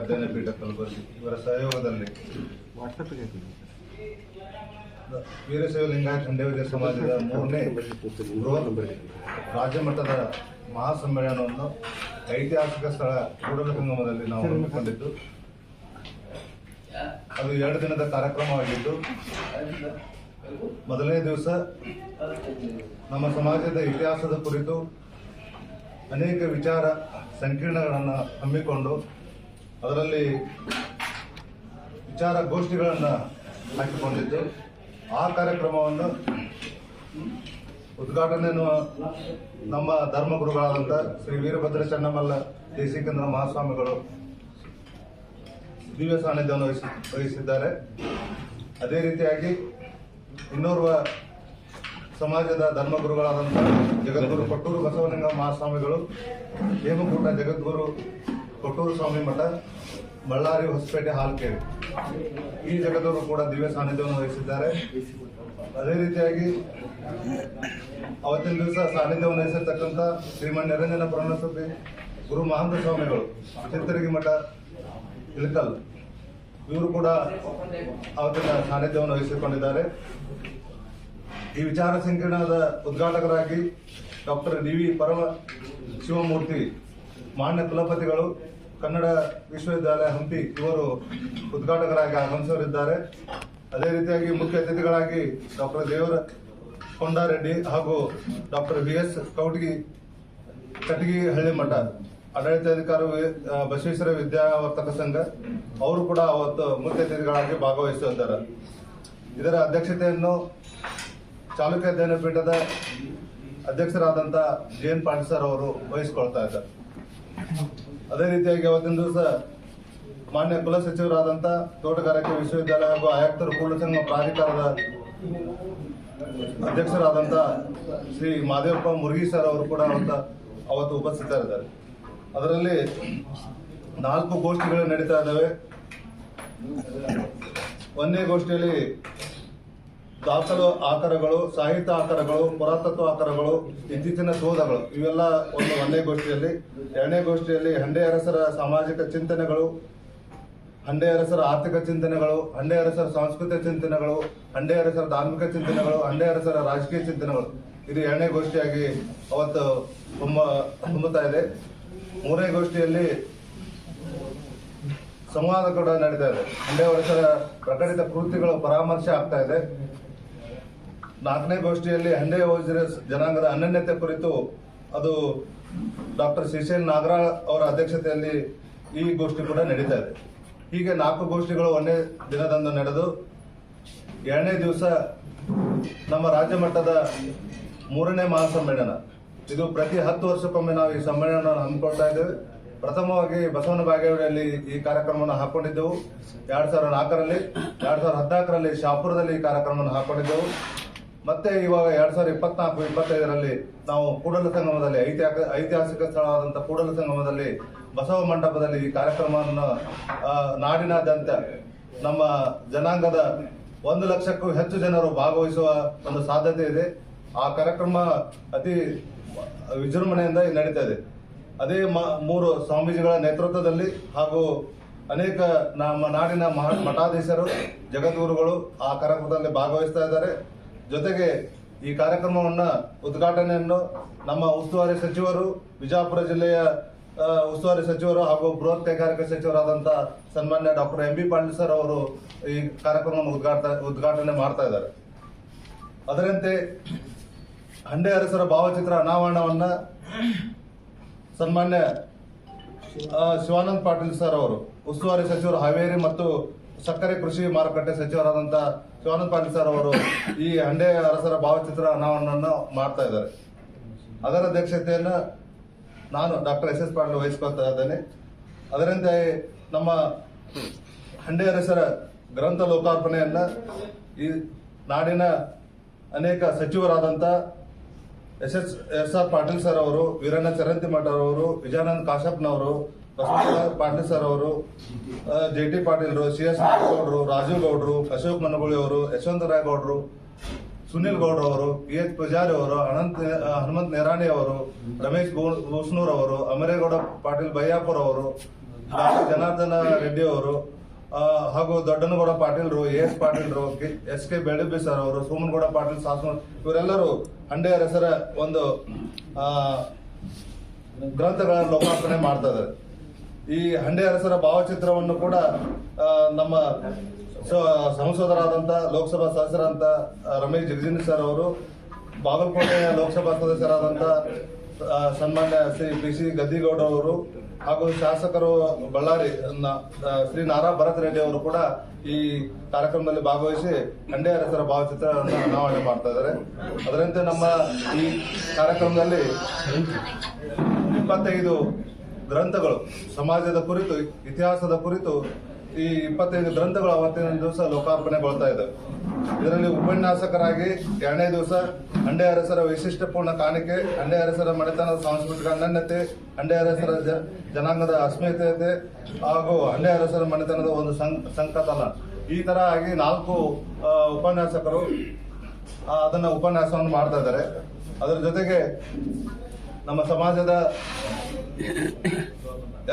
ಅಧ್ಯಯನ ಪೀಠ ಕಲಬುರಗಿ ಇವರ ಸಹಯೋಗದಲ್ಲಿ. ವೀರಶೈವ ಲಿಂಗಾಯತ ಖಂಡೇವಿದ್ಯ ಸಮಾಜದ ಮೂರನೇ ಬೃಹತ್ ರಾಜ್ಯ ಮಟ್ಟದ ಮಹಾಸಮ್ಮೇಳನವನ್ನು ಐತಿಹಾಸಿಕ ಸ್ಥಳ ಕೂಡಲಸಂಗಮದಲ್ಲಿ ನಾವು ಹಮ್ಮಿಕೊಂಡಿದ್ದು. ಅದು ಎರಡು ದಿನದ ಕಾರ್ಯಕ್ರಮವಾಗಿದ್ದು, ಮೊದಲನೇ ದಿವಸ ನಮ್ಮ ಸಮಾಜದ ಇತಿಹಾಸದ ಕುರಿತು ಅನೇಕ ವಿಚಾರ ಸಂಕೀರ್ಣಗಳನ್ನು ಹಮ್ಮಿಕೊಂಡು ಅದರಲ್ಲಿ ವಿಚಾರ ಗೋಷ್ಠಿಗಳನ್ನು ಹಾಕಿಕೊಂಡಿದ್ದು, ಆ ಕಾರ್ಯಕ್ರಮವನ್ನು ಉದ್ಘಾಟನೆಯನ್ನು ನಮ್ಮ ಧರ್ಮಗುರುಗಳಾದಂಥ ಶ್ರೀ ವೀರಭದ್ರ ಚನ್ನಮಲ್ಲ ದೇಶಿಕೇಂದ್ರ ಮಹಾಸ್ವಾಮಿಗಳು ದಿವ್ಯ ಸಾನ್ನಿಧ್ಯವನ್ನು ವಹಿಸಿ, ವಹಿಸಿದ್ದಾರೆ. ಅದೇ ರೀತಿಯಾಗಿ ಇನ್ನೋರ್ವ ಸಮಾಜದ ಧರ್ಮಗುರುಗಳಾದಂಥ ಜಗದ್ಗುರು ಕೊಟ್ಟೂರು ಬಸವಲಿಂಗ ಮಹಾಸ್ವಾಮಿಗಳು, ಹೇಮಕೂಟ ಜಗದ್ಗುರು ಕೊಟ್ಟೂರು ಸ್ವಾಮಿ ಮಠ, ಬಳ್ಳಾರಿ ಹೊಸಪೇಟೆ ಹಾಲ್ಕೇರಿ ಈ ಜಗದವರು ಕೂಡ ದಿವ್ಯ ಸಾನ್ನಿಧ್ಯವನ್ನು ವಹಿಸಿದ್ದಾರೆ. ಅದೇ ರೀತಿಯಾಗಿ ಅವತ್ತಿನ ದಿವಸ ಸಾನ್ನಿಧ್ಯವನ್ನು ವಹಿಸಿರ್ತಕ್ಕಂಥ ಶ್ರೀಮನ್ ನಿರಂಜನ ಪುರಾಣಸಭೆ ಗುರು ಮಹಾಂತ ಸ್ವಾಮಿಗಳು, ಚಿತ್ತರಗಿ ಮಠ, ಇಳಕಲ್, ಇವರು ಕೂಡ ಅವತ್ತಿನ ಸಾನ್ನಿಧ್ಯವನ್ನು ವಹಿಸಿಕೊಂಡಿದ್ದಾರೆ. ಈ ವಿಚಾರ ಸಂಕಿರಣದ ಉದ್ಘಾಟಕರಾಗಿ doctor D V Parama Shivamurthy ಮಾನ್ಯ ಕುಲಪತಿಗಳು ಕನ್ನಡ ವಿಶ್ವವಿದ್ಯಾಲಯ ಹಂಪಿ ಇವರು ಉದ್ಘಾಟಕರಾಗಿ ಆಗಮಿಸಲಿದ್ದಾರೆ ಅದೇ ರೀತಿಯಾಗಿ ಮುಖ್ಯ ಅತಿಥಿಗಳಾಗಿ ಡಾಕ್ಟರ್ ದೇವರ ಕೊಂಡಾರೆಡ್ಡಿ ಹಾಗೂ doctor B S Kautagi Katagi Halli Math, ಆಡಳಿತಾಧಿಕಾರಿ ಬಸವೇಶ್ವರ ವಿದ್ಯಾವರ್ತಕ ಸಂಘ, ಅವರು ಕೂಡ ಅವತ್ತು ಮುಖ್ಯ ಅತಿಥಿಗಳಾಗಿ ಭಾಗವಹಿಸಿದ್ದಾರೆ ಇದರ ಅಧ್ಯಕ್ಷತೆಯನ್ನು ಚಾಲುಕ್ಯ ಅಧ್ಯಯನ ಪೀಠದ ಅಧ್ಯಕ್ಷರಾದಂಥ ಜೆ ಎನ್ ಪಾಟೀಲ್ ಸರ್ ಅವರು ವಹಿಸಿಕೊಳ್ತಾ ಇದ್ದಾರೆ. ಅದೇ ರೀತಿಯಾಗಿ ಅವತ್ತಿನ ದಿವಸ ಮಾನ್ಯ ಕುಲ ಸಚಿವರಾದಂಥ ತೋಟಗಾರಿಕೆ ವಿಶ್ವವಿದ್ಯಾಲಯ ಹಾಗೂ ಆಯುಕ್ತರು ಪೂರ್ಣಸಂಘ ಪ್ರಾಧಿಕಾರದ ಅಧ್ಯಕ್ಷರಾದಂಥ ಶ್ರೀ ಮಾದೇವಪ್ಪ ಮುರುಗಿ ಸರ್ ಅವರು ಕೂಡ ಅವತ್ತು ಉಪಸ್ಥಿತರಿದ್ದಾರೆ. ಅದರಲ್ಲಿ ನಾಲ್ಕು ಗೋಷ್ಠಿಗಳು ನಡೀತಾ ಇದ್ದಾವೆ. ಒಂದನೇ ಗೋಷ್ಠಿಯಲ್ಲಿ ದಾಖಲು ಆಕಾರಗಳು, ಸಾಹಿತ್ಯ ಆಕಾರಗಳು, ಪುರಾತತ್ವ ಆಕಾರಗಳು, ಇತ್ತೀಚಿನ ಶೋಧಗಳು ಇವೆಲ್ಲ ಒಂದು ಒಂದನೇ ಗೋಷ್ಠಿಯಲ್ಲಿ. ಎರಡನೇ ಗೋಷ್ಠಿಯಲ್ಲಿ ಹಂಡೆ ಅರಸರ ಸಾಮಾಜಿಕ ಚಿಂತನೆಗಳು ಹಂಡೆ ಅರಸರ ಆರ್ಥಿಕ ಚಿಂತನೆಗಳು ಹಂಡೆ ಅರಸರ ಸಾಂಸ್ಕೃತಿಕ ಚಿಂತನೆಗಳು ಹಂಡೆ ಅರಸರ ಧಾರ್ಮಿಕ ಚಿಂತನೆಗಳು ಹಂಡೆ ಅರಸರ ರಾಜಕೀಯ ಚಿಂತನೆಗಳು. ಇದು ಎರಡನೇ ಗೋಷ್ಠಿಯಾಗಿ ಅವತ್ತು ತುಂಬ, ತುಂಬುತ್ತಾ ಇದೆ. ಮೂರನೇ ಗೋಷ್ಠಿಯಲ್ಲಿ ಸಂವಾದ ಕೂಡ ನಡೀತಾ ಇದೆ. ಹಂಡೆ ಅರಸರ ಪ್ರಕಟಿತ ಕೃತಿಗಳು ಪರಾಮರ್ಶೆ ಆಗ್ತಾ ಇದೆ. ನಾಲ್ಕನೇ ಗೋಷ್ಠಿಯಲ್ಲಿ ಹಂದೇ ಯೋಜನೆ ಜನಾಂಗದ ಅನನ್ಯತೆ ಕುರಿತು ಅದು ಡಾಕ್ಟರ್ ಶ್ರೀಶೈಲ್ ನಾಗರಾಳ್ ಅವರ ಅಧ್ಯಕ್ಷತೆಯಲ್ಲಿ ಈ ಗೋಷ್ಠಿ ಕೂಡ ನಡೀತಾ ಇದೆ. ಹೀಗೆ ನಾಲ್ಕು ಗೋಷ್ಠಿಗಳು ಒಂದೇ ದಿನದಂದು ನಡೆದು ಎರಡನೇ ದಿವಸ ನಮ್ಮ ರಾಜ್ಯ ಮಟ್ಟದ ಮೂರನೇ ಮಹಾಸಮ್ಮೇಳನ. ಇದು ಪ್ರತಿ ಹತ್ತು ವರ್ಷಕ್ಕೊಮ್ಮೆ ನಾವು ಈ ಸಮ್ಮೇಳನವನ್ನು ಹಮ್ಮಿಕೊಳ್ತಾ ಇದ್ದೇವೆ. ಪ್ರಥಮವಾಗಿ ಬಸವನ ಬಾಗೇವಾಡಿಯಲ್ಲಿ ಈ ಕಾರ್ಯಕ್ರಮವನ್ನು ಹಾಕೊಂಡಿದ್ದೆವು. ಎರಡು ಸಾವಿರದ ನಾಲ್ಕರಲ್ಲಿ, ಎರಡು ಸಾವಿರದ ಹದಿನಾಲ್ಕರಲ್ಲಿ ಶಾಪುರದಲ್ಲಿ ಈ ಕಾರ್ಯಕ್ರಮವನ್ನು ಹಾಕೊಂಡಿದ್ದೆವು. ಮತ್ತೆ ಇವಾಗ ಎರಡ್ ಸಾವಿರದ ಇಪ್ಪತ್ನಾಲ್ಕು, ಇಪ್ಪತ್ತೈದರಲ್ಲಿ ನಾವು ಕೂಡಲ ಸಂಗಮದಲ್ಲಿ ಐತಿಹಾಸಿಕ ಐತಿಹಾಸಿಕ ಸ್ಥಳವಾದಂಥ ಕೂಡಲ ಸಂಗಮದಲ್ಲಿ ಬಸವ ಮಂಟಪದಲ್ಲಿ ಈ ಕಾರ್ಯಕ್ರಮವನ್ನು ನಾಡಿನಾದ್ಯಂತ ನಮ್ಮ ಜನಾಂಗದ ಒಂದು ಲಕ್ಷಕ್ಕೂ ಹೆಚ್ಚು ಜನರು ಭಾಗವಹಿಸುವ ಒಂದು ಸಾಧ್ಯತೆ ಇದೆ. ಆ ಕಾರ್ಯಕ್ರಮ ಅತಿ ವಿಜೃಂಭಣೆಯಿಂದ ನಡೀತಾ ಇದೆ. ಅದೇ ಮೂರು ಸ್ವಾಮೀಜಿಗಳ ನೇತೃತ್ವದಲ್ಲಿ ಹಾಗೂ ಅನೇಕ ನಮ್ಮ ನಾಡಿನ ಮಠಾಧೀಶರು, ಜಗದ್ಗುರುಗಳು ಆ ಕಾರ್ಯಕ್ರಮದಲ್ಲಿ ಭಾಗವಹಿಸ್ತಾ ಇದ್ದಾರೆ. ಜೊತೆಗೆ ಈ ಕಾರ್ಯಕ್ರಮವನ್ನ ಉದ್ಘಾಟನೆಯನ್ನು ನಮ್ಮ ಉಸ್ತುವಾರಿ ಸಚಿವರು ವಿಜಯಪುರ ಜಿಲ್ಲೆಯ ಉಸ್ತುವಾರಿ ಸಚಿವರು ಹಾಗೂ ಬೃಹತ್ ಕೈಗಾರಿಕಾ ಸಚಿವರಾದಂಥ ಸನ್ಮಾನ್ಯ doctor M B Patil sir ಅವರು ಈ ಕಾರ್ಯಕ್ರಮವನ್ನು ಉದ್ಘಾಟ, ಉದ್ಘಾಟನೆ ಮಾಡ್ತಾ ಇದ್ದಾರೆ. ಅದರಂತೆ ಹಂಡೆ ಅರಸರ ಭಾವಚಿತ್ರ ಅನಾವರಣವನ್ನ ಸನ್ಮಾನ್ಯ ಶಿವಾನಂದ್ ಪಾಟೀಲ್ ಸರ್ ಅವರು, ಉಸ್ತುವಾರಿ ಸಚಿವರು ಹಾವೇರಿ ಮತ್ತು ಸಕ್ಕರೆ ಕೃಷಿ ಮಾರುಕಟ್ಟೆ ಸಚಿವರಾದಂತ ಶಿವಾನಂದ ಪಾಟೀಲ್ ಸರ್ ಅವರು ಈ ಹಂಡೆ ಅರಸರ ಭಾವಚಿತ್ರ ಅನಾವರಣವನ್ನು ಮಾಡ್ತಾ ಇದ್ದಾರೆ. ಅದರ ಅಧ್ಯಕ್ಷತೆಯನ್ನು ನಾನು ಡಾಕ್ಟರ್ ಎಸ್ ಎಸ್ ಪಾಟೀಲ್ ವಹಿಸ್ಕೊಳ್ತಾ ಇದ್ದೇನೆ. ಅದರಂತೆ ನಮ್ಮ ಹಂಡೆ ಅರಸರ ಗ್ರಂಥ ಲೋಕಾರ್ಪಣೆಯನ್ನ ಈ ನಾಡಿನ ಅನೇಕ ಸಚಿವರಾದಂಥ S S S R Patil sir ಅವರು, ವೀರಣ್ಣ ಅವರು, ವಿಜಯಾನಂದ ಕಾಶಪ್ಪನವರು ಪಾಟೀಲ್ ಸರ್ ಅವರು ಜೆ ಟಿ ಪಾಟೀಲ್ರು ಸಿ ಎಸ್ ಗೌಡ್ರು ರಾಜೀವ್ ಗೌಡ್ರು, ಅಶೋಕ್ ಮನಗುಳಿ ಅವರು ಯಶವಂತರಾಯ್ ಗೌಡ್ರು, ಸುನಿಲ್ ಗೌಡ್ರು ಅವರು ಪಿ ಎಚ್ ಪೂಜಾರಿ ಅವರು, ಅನಂತ್ ಹನುಮಂತ್ ನೇರಾಣಿ ಅವರು, ರಮೇಶ್ ಗೋಸ್ನೂರ್ ಅವರು, ಅಮರೇಗೌಡ ಪಾಟೀಲ್ ಬಯ್ಯಾಪುರ್ ಅವರು ಜನಾರ್ದನ ರೆಡ್ಡಿ ಅವರು ಹಾಗೂ ದೊಡ್ಡನಗೌಡ ಪಾಟೀಲ್ರು ಎ ಎಸ್ ಪಾಟೀಲ್ರು ಎಸ್ ಕೆ ಬೆಳಬಿ ಸರ್ ಅವರು, ಸೋಮನಗೌಡ ಪಾಟೀಲ್ ಸಾಸನ ಇವರೆಲ್ಲರೂ ಹಂಡೆಯ ಹೆಸರ ಒಂದು ಗ್ರಂಥಗಳ ಲೋಕಾರ್ಪಣೆ ಮಾಡ್ತಾ ಇದ್ದಾರೆ. ಈ ಹಂಡೆ ಅರಸರ ಭಾವಚಿತ್ರವನ್ನು ಕೂಡ ನಮ್ಮ ಸಂಸದರಾದಂಥ ಲೋಕಸಭಾ ಸದಸ್ಯರಾದಂಥ ರಮೇಶ್ ಜಗಜಿನ್ ಸರ್ ಅವರು, ಬಾಗಲಕೋಟೆಯ ಲೋಕಸಭಾ ಸದಸ್ಯರಾದಂಥ ಸನ್ಮಾನ್ಯ ಶ್ರೀ ಪಿ ಸಿ ಗದ್ದಿಗೌಡ ಅವರು ಹಾಗೂ ಶಾಸಕರು ಬಳ್ಳಾರಿ ಶ್ರೀ ನಾರಾ ಭರತ್ ರೆಡ್ಡಿ ಅವರು ಕೂಡ ಈ ಕಾರ್ಯಕ್ರಮದಲ್ಲಿ ಭಾಗವಹಿಸಿ ಹಂಡೆ ಅರಸರ ಭಾವಚಿತ್ರವನ್ನು ಅನಾವರಣೆ ಮಾಡ್ತಾ ಇದ್ದಾರೆ. ಅದರಂತೆ ನಮ್ಮ ಈ ಕಾರ್ಯಕ್ರಮದಲ್ಲಿ ಇಪ್ಪತ್ತೈದು ಗ್ರಂಥಗಳು, ಸಮಾಜದ ಕುರಿತು, ಇತಿಹಾಸದ ಕುರಿತು ಈ ಇಪ್ಪತ್ತೈದು ಗ್ರಂಥಗಳು ಅವತ್ತಿನ ದಿವಸ ಲೋಕಾರ್ಪಣೆಗೊಳ್ತಾ ಇದೆ. ಇದರಲ್ಲಿ ಉಪನ್ಯಾಸಕರಾಗಿ ಎರಡನೇ ದಿವಸ ಹಂಡೆ ಅರಸರ ವೈಶಿಷ್ಟ್ಯಪೂರ್ಣ ಕಾಣಿಕೆ ಹಂಡೆ ಅರಸರ ಮನೆತನದ ಸಾಂಸ್ಕೃತಿಕ ಅನನ್ಯತೆ ಹಂಡೆ ಅರಸರ ಜನಾಂಗದ ಅಸ್ಮಿತೆಯತೆ ಹಾಗೂ ಹಂಡೆ ಅರಸರ ಮನೆತನದ ಒಂದು ಸಂಕತನ ಈ ತರ ಆಗಿ ನಾಲ್ಕು ಉಪನ್ಯಾಸಕರು ಅದನ್ನ ಉಪನ್ಯಾಸವನ್ನು ಮಾಡ್ತಾ ಇದ್ದಾರೆ. ಅದರ ಜೊತೆಗೆ ನಮ್ಮ ಸಮಾಜದ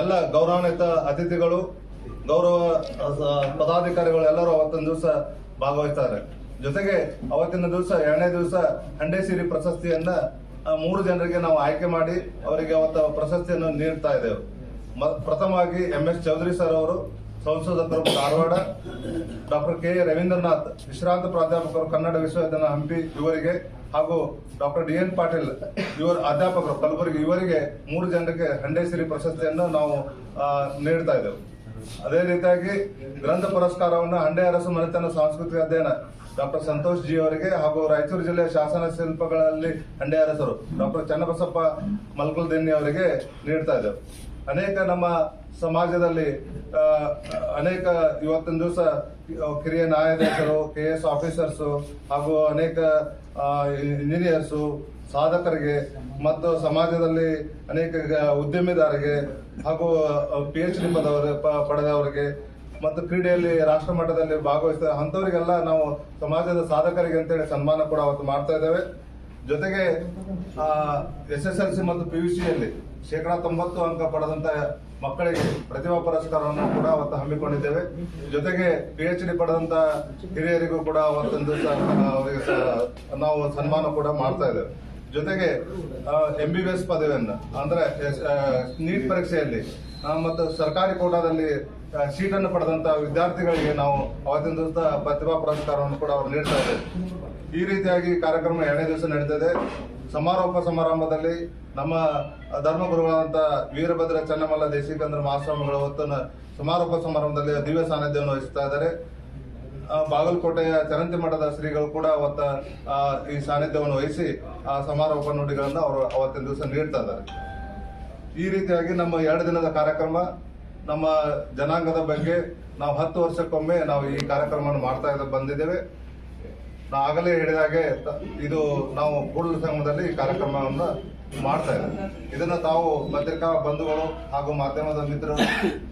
ಎಲ್ಲ ಗೌರವಾನ್ವಿತ ಅತಿಥಿಗಳು, ಗೌರವ ಪದಾಧಿಕಾರಿಗಳು ಎಲ್ಲರೂ ಅವತ್ತಿನ ದಿವಸ ಭಾಗವಹಿಸ್ತಾರೆ. ಜೊತೆಗೆ ಅವತ್ತಿನ ದಿವಸ, ಎರಡನೇ ದಿವಸ ಹಂಡೆ ಸಿರಿ ಪ್ರಶಸ್ತಿಯನ್ನ ಮೂರು ಜನರಿಗೆ ನಾವು ಆಯ್ಕೆ ಮಾಡಿ ಅವರಿಗೆ ಅವತ್ತ ಪ್ರಶಸ್ತಿಯನ್ನು ನೀಡ್ತಾ ಇದ್ದೇವೆ. ಪ್ರಥಮವಾಗಿ ಎಂ ಎಸ್ ಚೌಧರಿ ಸರ್ ಅವರು ಸಂಶೋಧಕರು Dharwad doctor K A Ravindranath, ವಿಶ್ರಾಂತ ಪ್ರಾಧ್ಯಾಪಕರು, ಕನ್ನಡ ವಿಶ್ವವಿದ್ಯಾಲಯ ಹಂಪಿ ಇವರಿಗೆ ಹಾಗೂ ಡಾಕ್ಟರ್ ಡಿ ಎನ್ ಪಾಟೀಲ್, ಇವರ ಅಧ್ಯಾಪಕರು, ಕಲಬುರಗಿ ಇವರಿಗೆ ಮೂರು ಜನರಿಗೆ ಹಂಡೇಸಿರಿ ಪ್ರಶಸ್ತಿಯನ್ನು ನಾವು ನೀಡ್ತಾ ಇದ್ದೇವೆ. ಅದೇ ರೀತಿಯಾಗಿ ಗ್ರಂಥ ಪುರಸ್ಕಾರವನ್ನು ಹಂಡೆ ಅರಸು ಮನೆತನ ಸಾಂಸ್ಕೃತಿಕ ಅಧ್ಯಯನ ಡಾಕ್ಟರ್ ಸಂತೋಷ್ ಜಿ ಅವರಿಗೆ ಹಾಗೂ ರಾಯಚೂರು ಜಿಲ್ಲೆಯ ಶಾಸನ ಶಿಲ್ಪಗಳಲ್ಲಿ ಹಂಡೆ ಅರಸರು ಡಾಕ್ಟರ್ ಚನ್ನಬಸಪ್ಪ ಮಲ್ಕಲ್ದೆನ್ನಿ ಅವರಿಗೆ ನೀಡ್ತಾ ಇದ್ದೇವೆ. ಅನೇಕ ನಮ್ಮ ಸಮಾಜದಲ್ಲಿ ಅನೇಕ ಇವತ್ತಿನ ದಿವಸ ಕಿರಿಯ ನ್ಯಾಯಾಧೀಶರು, ಕೆ ಎಸ್ ಆಫೀಸರ್ಸು ಹಾಗೂ ಅನೇಕ ಇಂಜಿನಿಯರ್ಸು, ಸಾಧಕರಿಗೆ ಮತ್ತು ಸಮಾಜದಲ್ಲಿ ಅನೇಕ ಉದ್ಯಮಿದಾರರಿಗೆ ಹಾಗೂ ಪಿ ಎಚ್ ಡಿ ಪದವರು ಪಡೆದವರಿಗೆ ಮತ್ತು ಕ್ರೀಡೆಯಲ್ಲಿ ರಾಷ್ಟ್ರ ಮಟ್ಟದಲ್ಲಿ ಭಾಗವಹಿಸ್ತಾರೆ ಅಂಥವರಿಗೆಲ್ಲ ನಾವು ಸಮಾಜದ ಸಾಧಕರಿಗೆ ಅಂತೇಳಿ ಸನ್ಮಾನ ಕೂಡ ಅವತ್ತು ಮಾಡ್ತಾ ಇದ್ದೇವೆ. ಜೊತೆಗೆ ಎಸ್ ಎಸ್ ಎಲ್ ಸಿ ಮತ್ತು ಪಿ ಯು ಸಿಯಲ್ಲಿ ಶೇಕಡಾ ತೊಂಬತ್ತು ಅಂಕ ಪಡೆದಂತ ಮಕ್ಕಳಿಗೆ ಪ್ರತಿಭಾ ಪುರಸ್ಕಾರವನ್ನು ಕೂಡ ಅವತ್ತು ಹಮ್ಮಿಕೊಂಡಿದ್ದೇವೆ. ಜೊತೆಗೆ ಪಿ ಎಚ್ ಡಿ ಪಡೆದಂತ ಹಿರಿಯರಿಗೂ ಕೂಡ ಅವತ್ತೊಂದು ನಾವು ಸನ್ಮಾನ ಕೂಡ ಮಾಡ್ತಾ ಇದ್ದೇವೆ. ಜೊತೆಗೆ ಎಂ ಬಿ ಬಿ ಎಸ್ ಪದವಿಯನ್ನು, ಅಂದ್ರೆ ನೀಟ್ ಪರೀಕ್ಷೆಯಲ್ಲಿ ಮತ್ತು ಸರ್ಕಾರಿ ಕೋಟಾದಲ್ಲಿ ಸೀಟನ್ನು ಪಡೆದಂತ ವಿದ್ಯಾರ್ಥಿಗಳಿಗೆ ನಾವು ಅವತ್ತಿನ ದಿವಸ ಪ್ರತಿಭಾ ಪುರಸ್ಕಾರವನ್ನು ಕೂಡ ಅವರು ನೀಡ್ತಾ ಇದ್ದೇವೆ. ಈ ರೀತಿಯಾಗಿ ಕಾರ್ಯಕ್ರಮ ಎರಡನೇ ದಿವಸ ನಡೀತದೆ. ಸಮಾರೋಪ ಸಮಾರಂಭದಲ್ಲಿ ನಮ್ಮ ಧರ್ಮಗುರುಗಳಾದಂಥ ವೀರಭದ್ರ ಚನ್ನಮಲ್ಲ ದೇಶಿಕೇಂದ್ರ ಮಹಾಸ್ವಾಮಿಗಳ ಹೊತ್ತನ್ನು ಸಮಾರೋಪ ಸಮಾರಂಭದಲ್ಲಿ ದಿವ್ಯ ಸಾನ್ನಿಧ್ಯವನ್ನು ವಹಿಸ್ತಾ ಇದ್ದಾರೆ. ಬಾಗಲಕೋಟೆಯ ಚರಂತಿ ಮಠದ ಶ್ರೀಗಳು ಕೂಡ ಅವತ್ತ ಈ ಸಾನ್ನಿಧ್ಯವನ್ನು ವಹಿಸಿ ಆ ಸಮಾರೋಪ ನುಡಿಗಳನ್ನು ಅವರು ಅವತ್ತಿನ ದಿವಸ ನೀಡ್ತಾ ಇದ್ದಾರೆ. ಈ ರೀತಿಯಾಗಿ ನಮ್ಮ ಎರಡು ದಿನದ ಕಾರ್ಯಕ್ರಮ, ನಮ್ಮ ಜನಾಂಗದ ಬಗ್ಗೆ ನಾವು ಹತ್ತು ವರ್ಷಕ್ಕೊಮ್ಮೆ ನಾವು ಈ ಕಾರ್ಯಕ್ರಮವನ್ನು ಮಾಡ್ತಾ ಬಂದಿದ್ದೇವೆ. ಆಗಲೇ ಹೇಳಿದ ಹಾಗೆ ತ- ಇದು ನಾವು ಕೂಡಲ ಸಂಗಮದಲ್ಲಿ ಈ ಕಾರ್ಯಕ್ರಮವನ್ನು ಮಾಡ್ತಾ ಇದ್ದೀವಿ. ಇದನ್ನ ತಾವು ಪತ್ರಿಕಾ ಬಂಧುಗಳು ಹಾಗೂ ಮಾಧ್ಯಮದ ಮಿತ್ರರು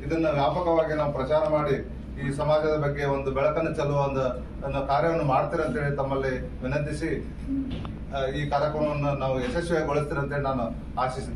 ಇದನ್ನ ವ್ಯಾಪಕವಾಗಿ ನಾವು ಪ್ರಚಾರ ಮಾಡಿ ಈ ಸಮಾಜದ ಬಗ್ಗೆ ಒಂದು ಬೆಳಕನ್ನು ಚೆಲ್ಲುವ ಒಂದು ಕಾರ್ಯವನ್ನು ಮಾಡ್ತೀರಂತೇಳಿ ತಮ್ಮಲ್ಲಿ ವಿನಂತಿಸಿ ಈ ಕಾರ್ಯಕ್ರಮವನ್ನು ನಾವು ಯಶಸ್ವಿಗೊಳಿಸ್ತೀರಂತೇಳಿ ನಾನು ಆಶಿಸಿದ್ದೇನೆ